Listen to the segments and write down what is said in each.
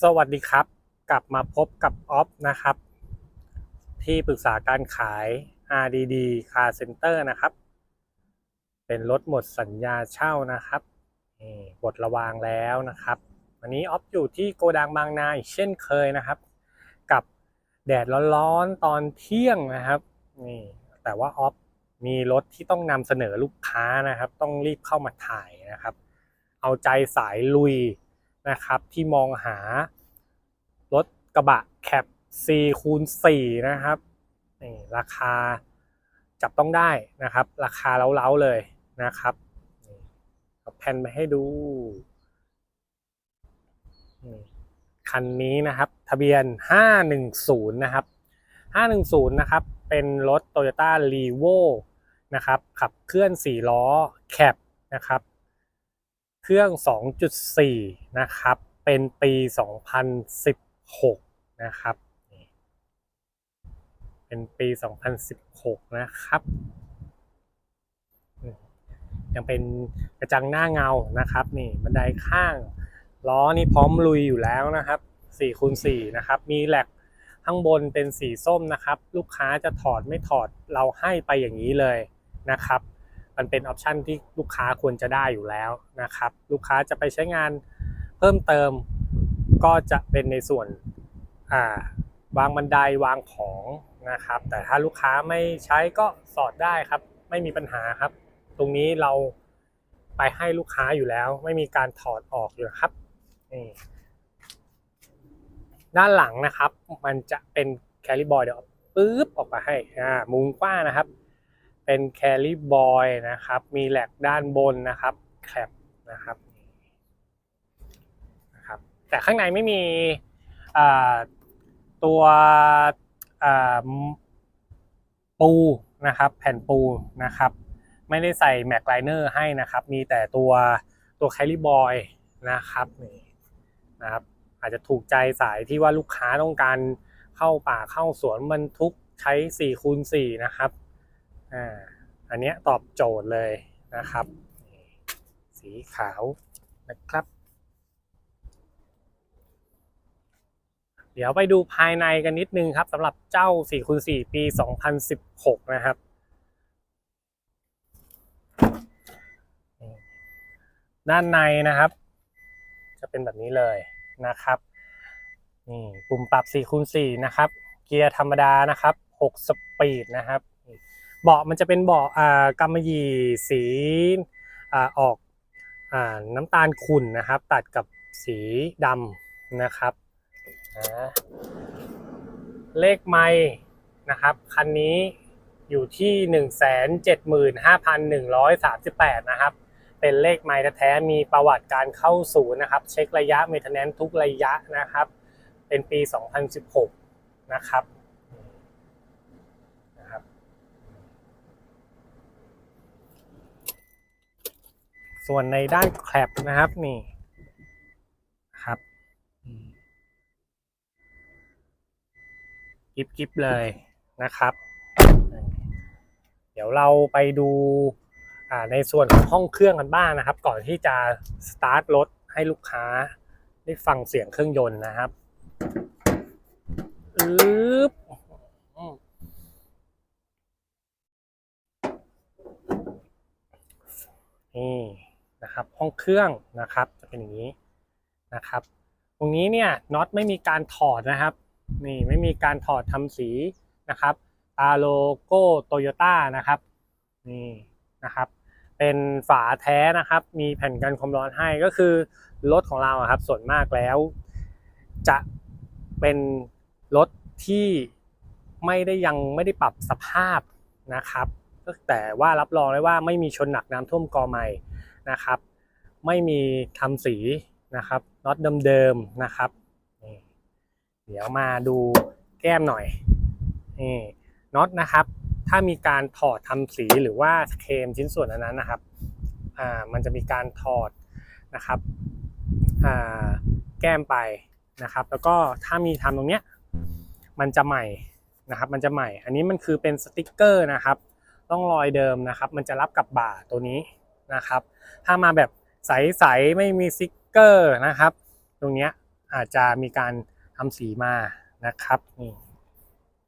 สวัสดีครับ กลับมาพบกับออฟนะครับ ที่ปรึกษาการขาย RDD Car Center นะครับ เป็นรถหมดสัญญาเช่านะครับนี่บทระวางแล้วนะครับ วันนี้ออฟอยู่ที่โกดังบางนาอีกเช่นเคยนะครับ กับแดดร้อนๆตอนเที่ยงนะครับนี่แต่ว่าออฟมีรถที่ต้องนำเสนอลูกค้านะครับ ต้องรีบเข้ามาถ่ายนะครับ เอาใจสายลุย นะครับ ที่มองหารถกระบะแคป4คูณ4นะครับนี่ราคาจับต้องได้นะครับ ราคาเล้าๆเลยนะครับนี่เอาแผ่นมาให้ดูนี่คันนี้นะครับ ทะเบียน 510 นะครับ 510 นะครับ เป็นรถ Toyota r e v o นะครับ ขับเคลื่อน 4 ล้อแคปนะครับ เครื่อง 2.4 นะครับ เป็นปี 2016 นะครับ เป็นปี 2016 นะครับ ยังเป็นกระจังหน้าเงานะครับ นี่บันไดข้างล้อนี่พร้อมลุยอยู่แล้วนะครับ4คูณ4นะครับ มีแหลกข้างบนเป็นสีส้มนะครับ ลูกค้าจะถอดไม่ถอดเราให้ไปอย่างนี้เลยนะครับ มันเป็นออปชันที่ลูกค้าควรจะได้อยู่แล้วนะครับ ลูกค้าจะไปใช้งานเพิ่มเติมก็จะเป็นในส่วนาวางบันไดวางของนะครับ แต่ถ้าลูกค้าไม่ใช้ก็สอดได้ครับ ไม่มีปัญหาครับ ตรงนี้เราไปให้ลูกค้าอยู่แล้ว ไม่มีการถอดออกอยู่ครับนี่ด้านหลังนะครับ มันจะเป็นแคลิบอยเดี๋ยวปึ๊บออกมาให้อ่ามุมกว้างนะครับ เป็นแคลิบอยนะครับ มีแหลกด้านบนนะครับแคปนะครับนะครับ แต่ข้างในไม่มีตัวปูนะครับ แผ่นปูนะครับ ไม่ได้ใส่แม็กไลเนอร์ให้นะครับ มีแต่ตัวตัวแคลิบอยนะครับนี่นะครับอาจจะถูกใจสายที่ว่าลูกค้าต้องการเข้าป่าเข้าสวนบรรทุกใช้4คูณ4นะครับ อ่าอันเนี้ยตอบโจทย์เลยนะครับ สีขาวนะครับ เดี๋ยวไปดูภายในกันนิดนึงครับสำหรับเจ้า4คูณ4ปี 2016 นะครับด้านในนะครับ จะเป็นแบบนี้เลยนะครับนี่ปุ่มปรับ4คูณ4นะครับ เกียร์ธรรมดานะครับ 6 สปีดนะครับ เบาะมันจะเป็นเบาะกำมะหยี่สีออกน้ำตาลขุ่นนะครับ ตัดกับสีดำนะครับเลขไม้นะครับคันนี้อยู่ที่ 175,138 นะครับ เป็นเลขไม้แท้มีประวัติการเข้าศูนย์นะครับ เช็คระยะเมทแนนทุกระยะนะครับ เป็นปี 2016 นะครับนะครับ ส่วนในด้านแคลปนะครับนี่ครับกิบกิบเลยนะครับ เดี๋ยวเราไปดูในส่วนของห้องเครื่องกันบ้างนะครับ ก่อนที่จะสตาร์ทรถให้ลูกค้าได้ฟังเสียงเครื่องยนต์นะครับอึ๊บนี่ นะครับ ห้องเครื่องนะครับ จะเป็นอย่างนี้นะครับ ตรงนี้เนี่ยน็อตไม่มีการถอดนะครับ นี่ไม่มีการถอดทำสีนะครับตาโลโก้โตโยต้านะครับ นี่นะครับ เป็นฝาแท้นะครับ มีแผ่นกันความร้อนให้ก็คือรถของเราครับส่วนมากแล้ว จะเป็นรถที่ไม่ได้ยังไม่ได้ปรับสภาพนะครับ แต่ว่ารับรองได้ว่าไม่มีชนหนักน้ำท่วมกอใหม่ นะครับ ไม่มีทำสีนะครับน็อตเดิมๆนะครับเดี๋ยวมาดูแก้มหน่อยนี่น็อตนะครับ ถ้ามีการถอดทำสีหรือว่าเคลมชิ้นส่วนอันนั้นนะครับอ่ามันจะมีการถอดนะครับอ่าแก้มไปนะครับ แล้วก็ถ้ามีทำตรงเนี้ยมันจะใหม่นะครับ มันจะใหม่ อันนี้มันคือเป็นสติกเกอร์นะครับต้องรอยเดิมนะครับ มันจะรับกับบ่าตัวนี้ นะครับ ถ้ามาแบบใสๆไม่มีสติกเกอร์นะครับ ตรงเนี้ยอาจจะมีการทำสีมานะครับนี่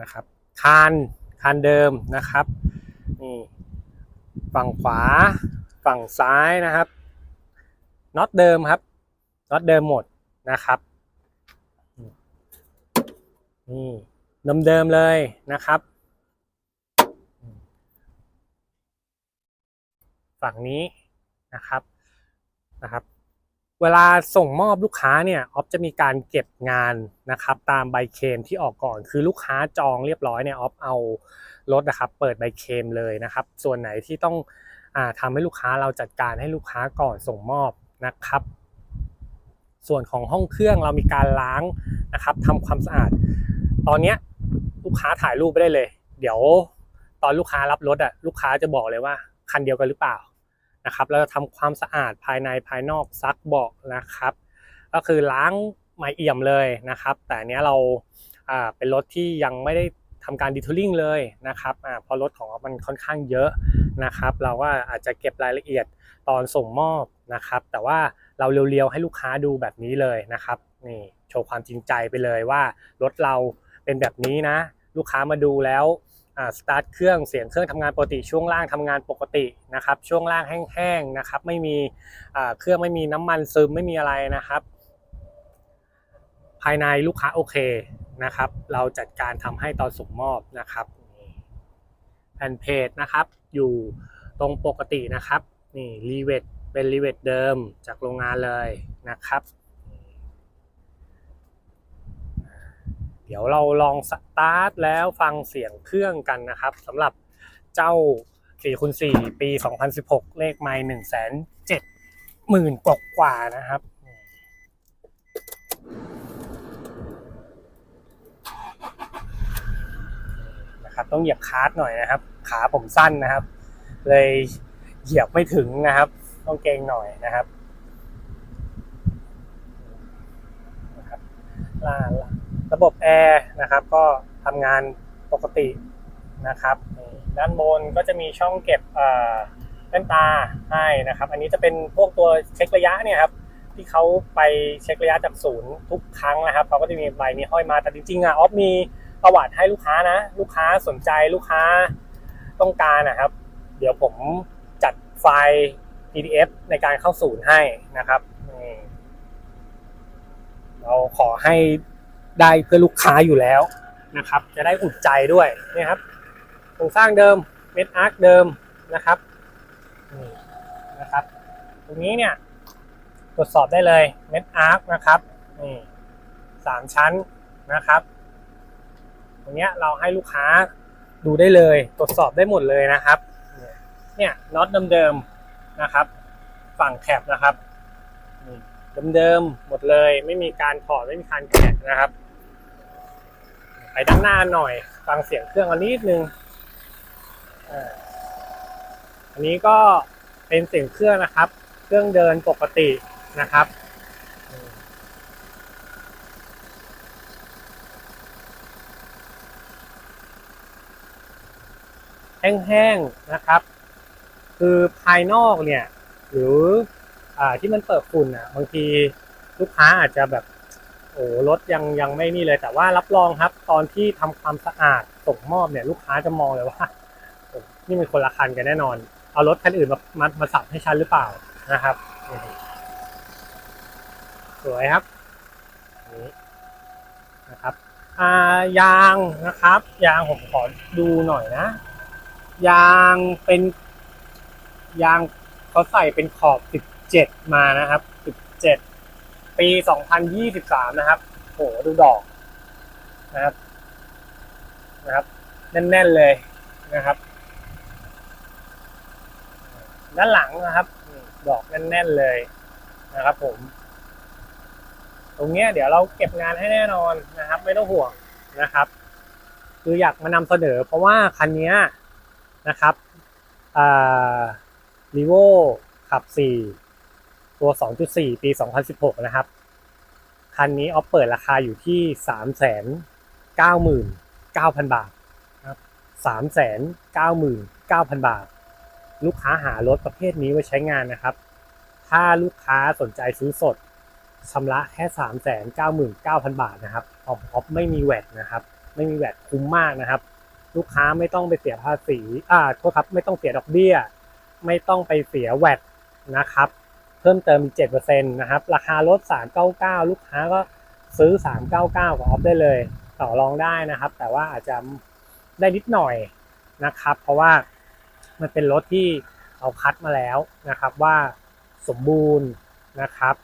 นะครับ คานคานเดิมนะครับนี่ฝั่งขวาฝั่งซ้ายนะครับน็อตเดิมครับน็อตเดิมหมดนะครับนี่เดิมๆเลยนะครับ ฝั่งนี้นะครับนะครับ เวลาส่งมอบลูกค้าเนี่ยออฟจะมีการเก็บงานนะครับตามใบเคมที่ออกก่อน คือลูกค้าจองเรียบร้อยเนี่ยออฟเอารถนะครับ เปิดใบเคมเลยนะครับ ส่วนไหนที่ต้องอาทำให้ลูกค้าเราจัดการให้ลูกค้าก่อนส่งมอบนะครับ ส่วนของห้องเครื่องเรามีการล้างนะครับทำความสะอาด ตอนเนี้ลูกค้าถ่ายรูปไปได้เลย เดี๋ยวตอนลูกค้ารับรถอะลูกค้าจะบอกเลยว่าคันเดียวกันหรือเปล่า นะครับเราจะทำความสะอาดภายในภายนอกซักเบาะนะครับ ก็คือล้างไม้เอี่ยมเลยนะครับ แต่เนี้ยเราเป็นรถที่ยังไม่ได้ทำการดีทูลิ่งเลยนะครับอ่าเพราะรถของเรามันค่อนข้างเยอะนะครับ เราก็อาจจะเก็บรายละเอียดตอนส่งมอบนะครับ แต่ว่าเราเรียวๆให้ลูกค้าดูแบบนี้เลยนะครับนี่โชว์ความจริงใจไปเลยว่ารถเราเป็นแบบนี้นะ ลูกค้ามาดูแล้ว สตาร์ทเครื่องเสียงเครื่องทำงานปกติช่วงล่างทำงานปกตินะครับช่วงล่างแห้งๆนะครับไม่มีอ่าเครื่องไม่มีน้ำมันซึมไม่มีอะไรนะครับ ภายในลูกค้าโอเคนะครับ เราจัดการทำให้ตอนส่งมอบนะครับแผ่นเพจนะครับอยู่ตรงปกตินะครับนี่รีเวทเป็นรีเวทเดิมจากโรงงานเลยนะครับ เดี๋ยวเราลองสตาร์ทแล้วฟังเสียงเครื่องกันนะครับสำหรับเจ้า4คูณ4ปี 2016 เลขไมล์1 7 0 0 0 0กว่ากว่านะครับนะครับ ต้องเหยียบคาร์ดหน่อยนะครับ ขาผมสั้นนะครับ เลยเหยียบไม่ถึงนะครับ ต้องเกงหน่อยนะครับล่าล่า ระบบแอร์นะครับ ก็ทำงานปกตินะครับ ด้านบนก็จะมีช่องเก็บแว่นตาให้นะครับ อันนี้จะเป็นพวกตัวเช็คระยะเนี่ยครับที่เขาไปเช็คระยะจากศูนย์ทุกครั้งนะครับเขาก็จะมีใบมีห้อยมาแต่จริงๆอะออฟมีประวัติให้ลูกค้านะ ลูกค้าสนใจลูกค้าต้องการนะครับ เดี๋ยวผมจัดไฟล์ PDF ในการเข้าศูนย์ให้นะครับเราขอให้ ได้เพื่อลูกค้าอยู่แล้วนะครับ จะได้อุ่นใจด้วยนี่ครับโครงสร้างเดิมเม็ดอาร์คเดิมนะครับนี่นะครับ ตรงนี้เนี่ยตรวจสอบได้เลยเม็ดอาร์คนะครับนี่สามชั้นนะครับ ตรงเนี้ยเราให้ลูกค้าดูได้เลย ตรวจสอบได้หมดเลยนะครับเนี่ยน็อตเดิมๆนะครับ ฝั่งแคปนะครับเดิมๆหมดเลย ไม่มีการถอดไม่มีการแกะนะครับ ไปด้านหน้าหน่อย ฟังเสียงเครื่องอันนิดนึงอันนี้ก็เป็นเสียงเครื่องนะครับ เครื่องเดินปกตินะครับแห้งๆนะครับ คือภายนอกเนี่ย หรืออที่มันเปิดฝุ่นอะ บางทีลูกค้าอาจจะแบบ โอ้รถยังยังไม่นี่เลย แต่ว่ารับรองครับ ตอนที่ทำความสะอาดส่งมอบเนี่ยลูกค้าจะมองเลยว่านี่มันคนละคันกันแน่นอน เอารถคันอื่นมามามาสับให้ฉันหรือเปล่านะครับ สวยครับนี่นะครับอ่ายางนะครับ ยางผมขอดูหน่อยนะ ยางเป็น ยางเขาใส่เป็นขอบ 17 มานะครับ 17 ปี 2023 นะครับโหดูดอกนะครับนะครับ แน่นๆเลยนะครับ ด้านหลังนะครับ ดอกแน่นๆเลยนะครับผม ตรงเนี้ยเดี๋ยวเราเก็บงานให้แน่นอนนะครับ ไม่ต้องห่วงนะครับ คืออยากมานำเสนอ เพราะว่าคันนี้นะครับอ่ารีโวขับ4 ตัว 2.4 ปี 2016 นะครับ คันนี้ออฟเปิดราคาอยู่ที่ 399,000 บาทนะครับ399,000 บาท ลูกค้าหารถประเภทนี้ไว้ใช้งานนะครับ ถ้าลูกค้าสนใจซื้อสดชำระแค่ 3 9 9 0 0 0 บาทนะครับออฟออฟไม่มีแวดนะครับ ไม่มีแวดคุ้มมากนะครับ ลูกค้าไม่ต้องไปเสียภาษีอ่าโทษครับไม่ต้องเสียดอกเบี้ย ไม่ต้องไปเสียแวดนะครับ เพิ่มเติมอีก7%นะครับ ราคารถ 399 ลูกค้าก็ซื้อ 399 กับออฟได้เลย ต่อรองได้นะครับ แต่ว่าอาจจะได้นิดหน่อยนะครับ เพราะว่ามันเป็นรถที่เราคัดมาแล้วนะครับว่าสมบูรณ์นะครับ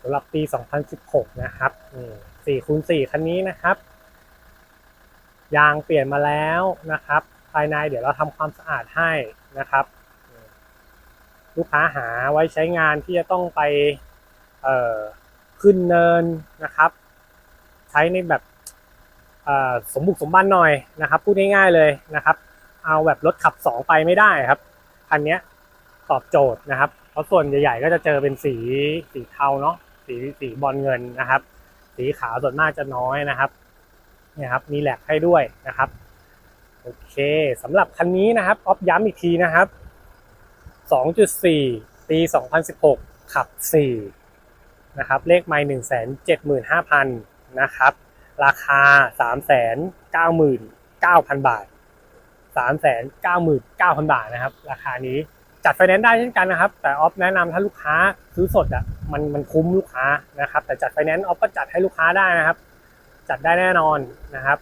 สำหรับปี 2016 นะครับนี่4คูณ4คันนี้นะครับ ยางเปลี่ยนมาแล้วนะครับ ภายในเดี๋ยวเราทำความสะอาดให้นะครับ ลูกค้าหาไว้ใช้งานที่จะต้องไปขึ้นเนินนะครับ ใช้ในแบบสมบุกสมบันหน่อยนะครับ พูดง่ายๆเลยนะครับ เอาแบบรถขับสองไปไม่ได้ครับคันนี้ตอบโจทย์นะครับ เพราะส่วนใหญ่ๆก็จะเจอเป็นสีสีเทาเนาะสีสีบอลเงินนะครับ สีขาวส่วนมากจะน้อยนะครับนี่ครับมีแหลกให้ด้วยนะครับโอเคสำหรับคันนี้นะครับออฟย้ำอีกทีนะครับ 2.4 ปี 2016 ขับ 4 นะครับ เลขไมล์175,000 นะครับ ราคา 399,000 บาท 399,000 บาทนะครับ ราคานี้จัดไฟแนนซ์ได้เช่นกันนะครับ แต่ออฟแนะนำถ้าลูกค้าซื้อสดอะมันมันคุ้มลูกค้านะครับ แต่จัดไฟแนนซ์ออฟก็จัดให้ลูกค้าได้นะครับ จัดได้แน่นอนนะครับ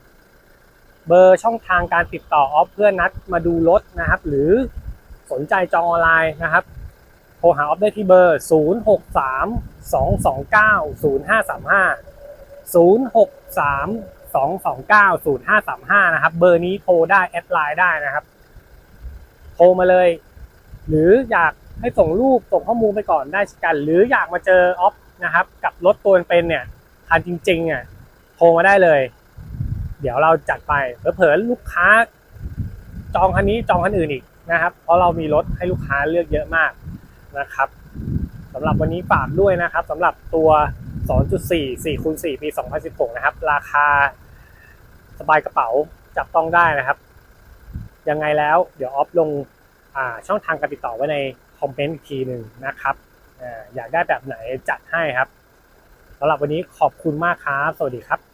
เบอร์ช่องทางการติดต่อออฟเพื่อนัดมาดูรถนะครับ หรือ สนใจจองออนไลน์นะครับ โทรหาออฟได้ที่เบอร์ 0 6 3 2 2 9 0 5 3 5 0 6 3 2 2 9 0 5 3 5 นะครับ เบอร์นี้โทรได้แอดไลน์ได้นะครับ โทรมาเลย หรืออยากให้ส่งรูปส่งข้อมูลไปก่อนได้กัน หรืออยากมาเจอออฟนะครับ กับรถตัวเป็นเนี่ยคันจริงๆอะโทรมาได้เลย เดี๋ยวเราจัดไปเผลอๆลูกค้า จองคันนี้จองคันอื่นอีก นะครับ เพราะเรามีรถให้ลูกค้าเลือกเยอะมากนะครับสำหรับวันนี้ฝากด้วยนะครับสำหรับตัว 2.4 4คูณ4ปี 2016 นะครับ ราคาสบายกระเป๋าจับต้องได้นะครับ ยังไงแล้วเดี๋ยวออฟลงช่องทางการติดต่อไว้ในคอมเมนต์อีกทีหนึ่งนะครับออยากได้แบบไหนจัดให้ครับสำหรับวันนี้ขอบคุณมากครับ สวัสดีครับ